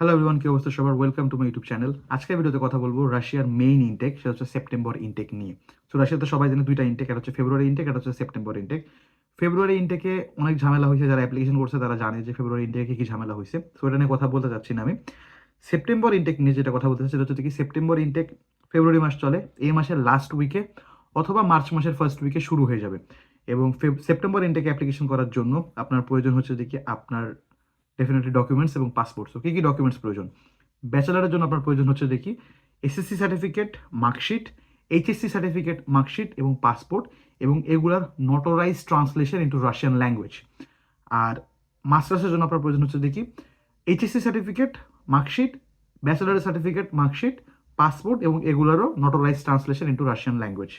Hello everyone কি অবস্থা সবার? Welcome to my YouTube channel আজকের ভিডিওতে কথা বলব রাশিয়ার মেইন ইনটেক সেটা হচ্ছে সেপ্টেম্বর ইনটেক নিয়ে। তো রাশিয়াতে সবাই জানে দুইটা ইনটেক একটা হচ্ছে ফেব্রুয়ারি ইনটেক একটা হচ্ছে সেপ্টেম্বর ইনটেক ফেব্রুয়ারি ইনটেকে অনেক ঝামেলা হয়েছে, যারা অ্যাপ্লিকেশন করছে তারা জানে যে ফেব্রুয়ারি ইনটেকে কি ঝামেলা হয়েছে। তো এটা নিয়ে কথা বলতে চাচ্ছি না আমি। সেপ্টেম্বর ইনটেক নিয়ে যেটা কথা বলতে সেটা হচ্ছে কি সেপ্টেম্বর ইনটেক ফেব্রুয়ারি মাস চলে, এই মাসের লাস্ট উইকে অথবা মার্চ মাসের ফার্স্ট উইকে শুরু হয়ে যাবে। এবং সেপ্টেম্বর ইনটেকে অ্যাপ্লিকেশন করার জন্য আপনার প্রয়োজন হচ্ছে যে কি আপনার ডেফিনেটলি ডকুমেন্টস এবং পাসপোর্ট তো কী কী ডকুমেন্টস প্রয়োজন ব্যাচেলারের জন্য আপনার প্রয়োজন হচ্ছে দেখি SSC certificate marksheet HSC certificate marksheet এবং পাসপোর্ট এবং এগুলার notarize translation into Russian language আর মাস্টার্সের জন্য আপনার প্রয়োজন হচ্ছে দেখি এইচএসসি সার্টিফিকেট মার্কশিট ব্যাচেলারের সার্টিফিকেট মার্কশিট পাসপোর্ট এবং এগুলারও notarize translation into Russian language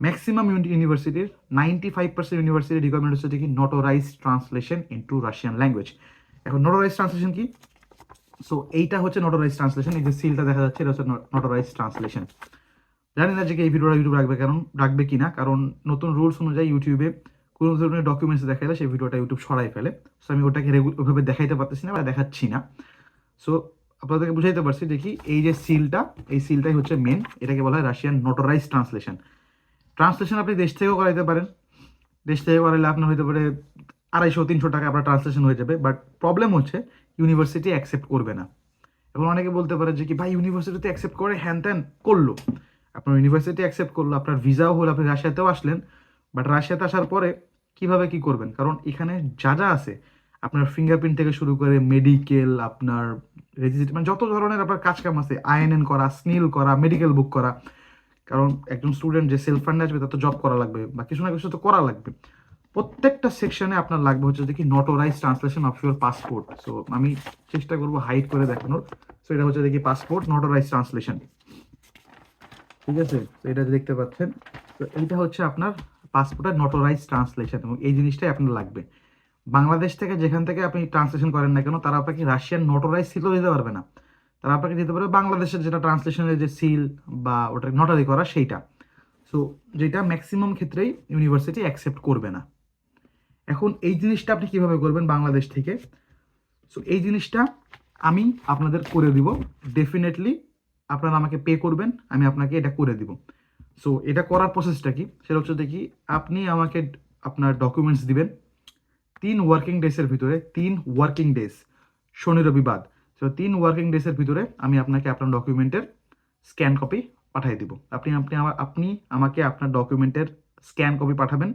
maximum ইউনিভার্সিটির নাইনটি ফাইভ পার্সেন্ট ইউনিভার্সিটির রিকোয়ারমেন্ট হচ্ছে দেখি notarize translation into Russian language এখন নটোরাইজ ট্রান্সলেশন কি? সো এইটা হচ্ছে নটোরাইজ ট্রান্সলেশন এই যে সিলটা দেখা যাচ্ছে, এটা হচ্ছে নটোরাইজ ট্রান্সলেশন জানি না যে এই ভিডিওটা ইউটিউব রাখবে কারণ রাখবে কি না কারণ নতুন রুলস অনুযায়ী ইউটিউবে কোনো ধরনের ডকুমেন্টস দেখালে সেই ভিডিওটা ইউটিউব সরাই ফেলে। সো আমি ওটাকে ওইভাবে দেখাইতে পারতেছি না বা দেখাচ্ছি না। সো আপনাদেরকে বুঝাইতে পারছি দেখি এই যে সিলটা এই সিলটাই হচ্ছে মেন এটাকে বলা হয় রাশিয়ান নোটোরাইজ ট্রান্সলেশন ট্রান্সলেশন আপনি দেশ থেকেও করাইতে পারেন। দেশ থেকে করাইলে আপনার হইতে পারে আড়াইশো, তিনশো টাকা আপনার ট্রান্সলেশন হয়ে যাবে বাট প্রবলেম হচ্ছে ইউনিভার্সিটি অ্যাকসেপ্ট করবে না। এবং অনেকে বলতে পারে যে কি, ভাই ইউনিভার্সিটিতে অ্যাকসেপ্ট করে হ্যান ত্যান করল। আপনার ইউনিভার্সিটি অ্যাকসেপ্ট করল, আপনার ভিসাও হলো, আপনি রাশিয়াতেও আসলেন বাট রাশিয়াতে আসার পরে কীভাবে কি করবেন? কারণ এখানে যা যা আছে, আপনার ফিঙ্গারপ্রিন্ট থেকে শুরু করে মেডিকেল আপনার রেজিস্ট্রি মানে যত ধরনের আপনার কাজ কাম আছে আইএনএন করা স্নিল করা মেডিকেল বুক করা, কারণ একজন স্টুডেন্ট যে সেলফ ফান্ড আসবে, তার তো জব করা লাগবে, বা কিছু না কিছু তো করা লাগবে। প্রত্যেকটা সেকশনে আপনার লাগবে হচ্ছে দেখি notarize translation of your passport so আমি চেষ্টা করব হাইড করে দেখানোর। সো এটা হচ্ছে দেখি পাসপোর্ট নটোরাইজ ট্রান্সলেশন ঠিক আছে? তো এটা দেখতে পাচ্ছেন, তো এইটা হচ্ছে আপনার পাসপোর্টের নটোরাইজ ট্রান্সলেশন এবং এই জিনিসটাই আপনার লাগবে। বাংলাদেশ থেকে যেখান থেকে আপনি ট্রান্সলেশন করেন না কেন, তারা আপনাকে রাশিয়ান নটোরাইজ সিলও দিতে পারবে না। তারা আপনাকে দিতে পারবে বাংলাদেশের যেটা ট্রান্সলেশনের যে সিল বা ওটা নটারি করা সেইটা। সো যেটা ম্যাক্সিমাম ক্ষেত্রেই ইউনিভার্সিটি অ্যাকসেপ্ট করবে না। এখন এই জিনিসটা আপনি কীভাবে করবেন বাংলাদেশ থেকে? সো এই জিনিসটা আমি আপনাদের করে দিব। ডেফিনেটলি আপনারা আমাকে পে করবেন, আমি আপনাকে এটা করে দিব। সো এটা করার প্রসেসটা কি? সেটা হচ্ছে দেখি আপনি আমাকে আপনার ডকুমেন্টস দিবেন। তিন ওয়ার্কিং ডেসের ভিতরে, তিন ওয়ার্কিং ডেস শনি রবিবাদ সো তিন ওয়ার্কিং ডেসের ভিতরে আমি আপনাকে আপনার ডকুমেন্টের স্ক্যান কপি পাঠিয়ে দিব। আপনি আপনি আমার, আপনি আমাকে আপনার ডকুমেন্টের স্ক্যান কপি পাঠাবেন।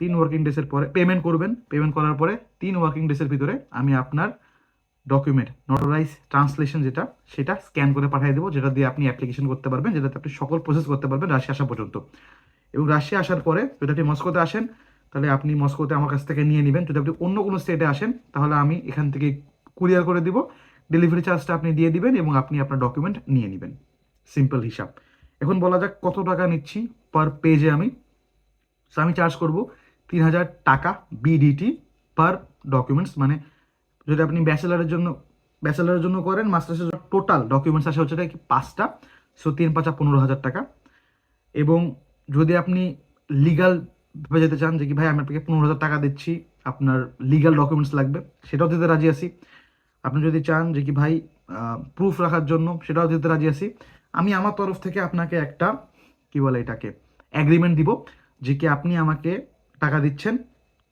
তিন ওয়ার্কিং ডেসের পরে পেমেন্ট করবেন। পেমেন্ট করার পরে তিন ওয়ার্কিং ডেসের ভিতরে আমি আপনার ডকুমেন্ট নটোরাইজ ট্রান্সলেশন যেটা, সেটা স্ক্যান করে পাঠিয়ে দেবো, যেটা দিয়ে আপনি অ্যাপ্লিকেশন করতে পারবেন, যেটাতে আপনি সকল প্রসেস করতে পারবেন রাশিয়া আসা পর্যন্ত। এবং রাশিয়া আসার পরে যদি আপনি মস্কোতে আসেন, তাহলে আপনি মস্কোতে আমার কাছ থেকে নিয়ে নেবেন। যদি আপনি অন্য কোনো স্টেটে আসেন, তাহলে আমি এখান থেকে কুরিয়ার করে দিব। ডেলিভারি চার্জটা আপনি দিয়ে দিবেন এবং আপনি আপনার ডকুমেন্ট নিয়ে নেবেন। সিম্পল হিসাব। এখন বলা যাক কত টাকা নিচ্ছি পার পেজে আমি। আমি চার্জ করব তিন হাজার টাকা বিডিটি পার ডকুমেন্টস মানে যদি আপনি ব্যাচেলারের জন্য ব্যাচেলারের জন্য করেন, মাস্টার্সের টোটাল ডকুমেন্টস আসে হচ্ছে কি পাঁচটা সো তিন, পাঁচা পনেরো হাজার টাকা। এবং যদি আপনি লিগাল ভাবে যেতে চান, যে কি ভাই আমি আপনাকে পনেরো হাজার টাকা দিচ্ছি, আপনার লিগাল ডকুমেন্টস লাগবে, সেটাও দিতে রাজি আছি। আপনি যদি চান যে কি ভাই প্রুফ রাখার জন্য, সেটাও দিতে রাজি আছি। আমি আমার তরফ থেকে আপনাকে একটা, কি বলে এটাকে অ্যাগ্রিমেন্ট দিব, যে কি আপনি আমাকে টাকা দিচ্ছেন।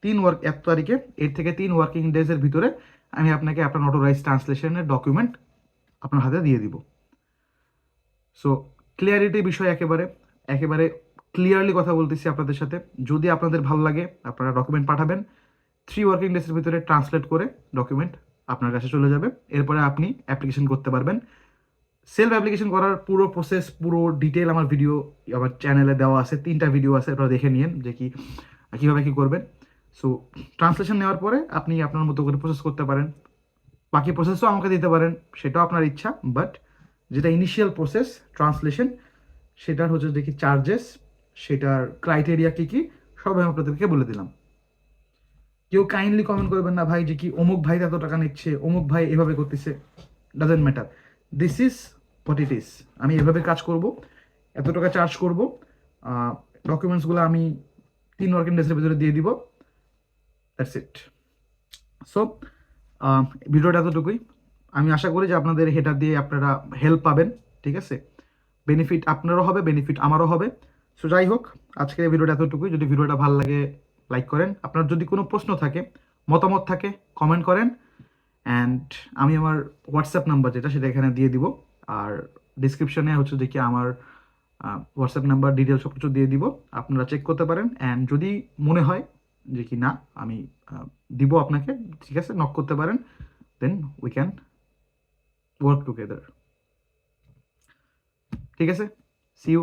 তিন ওয়ার্ক এক তারিখে, এর থেকে তিন ওয়ার্কিং ডেজের ভিতরে আমি আপনাকে আপনার নটোরাইজ ট্রান্সলেশনের ডকুমেন্ট আপনার হাতে দিয়ে দিব। সো ক্লিয়ারিটি বিষয় একেবারে একেবারে ক্লিয়ারলি কথা বলতেছি আপনাদের সাথে। যদি আপনাদের ভালো লাগে, আপনারা ডকুমেন্ট পাঠাবেন। থ্রি ওয়ার্কিং ডেসের ভিতরে ট্রান্সলেট করে ডকুমেন্ট আপনার কাছে চলে যাবে। এরপরে আপনি অ্যাপ্লিকেশন করতে পারবেন। সেলফ অ্যাপ্লিকেশন করার পুরো প্রসেস পুরো ডিটেল আমার ভিডিও আমার চ্যানেলে দেওয়া আছে, তিনটা ভিডিও আছে, আপনারা দেখে নিন যে কি কীভাবে কী করবেন? সো ট্রান্সলেশন নেওয়ার পরে আপনি আপনার মতো করে প্রসেস করতে পারেন। বাকি প্রসেসও আমাকে দিতে পারেন, সেটাও আপনার ইচ্ছা বাট যেটা ইনিশিয়াল প্রসেস ট্রান্সলেশন সেটার হচ্ছে দেখি চার্জেস সেটার ক্রাইটেরিয়া কী কী সব আমি আপনাদেরকে বলে দিলাম। কেউ কাইন্ডলি কমেন্ট করবেন না ভাই, যে কি অমুক ভাই এত টাকা নিচ্ছে, অমুক ভাই এভাবে করতেছে doesn't matter this is what it is আমি এভাবে কাজ করব, এত টাকা চার্জ করব ডকুমেন্টসগুলো আমি তিন ওয়ার্কিং ডেজের ভিতরে দিয়ে দিব। দ্যাটস ইট সো ভিডিওটা এতটুকুই। আমি আশা করি যে আপনাদের হেটার দিয়ে আপনারা হেল্প পাবেন, ঠিক আছে? বেনিফিট আপনারও হবে বেনিফিট আমারও হবে। সো যাই হোক আজকের ভিডিওটা এতটুকুই। যদি ভিডিওটা ভালো লাগে লাইক করেন। আপনার যদি কোনো প্রশ্ন থাকে, মতামত থাকে কমেন্ট করেন। অ্যান্ড আমি আমার হোয়াটসঅ্যাপ নাম্বার যেটা, সেটা এখানে দিয়ে দিব। আর ডিসক্রিপশনে হচ্ছে দেখি আমার হোয়াটসঅ্যাপ নাম্বার ডিটেলস সব কিছু দিয়ে দিব। আপনারা চেক করতে পারেন। অ্যান্ড যদি মনে হয় যে কি না, আমি দিব আপনাকে, ঠিক আছে? নক করতে পারেন। Then we can work together ঠিক আছে? C you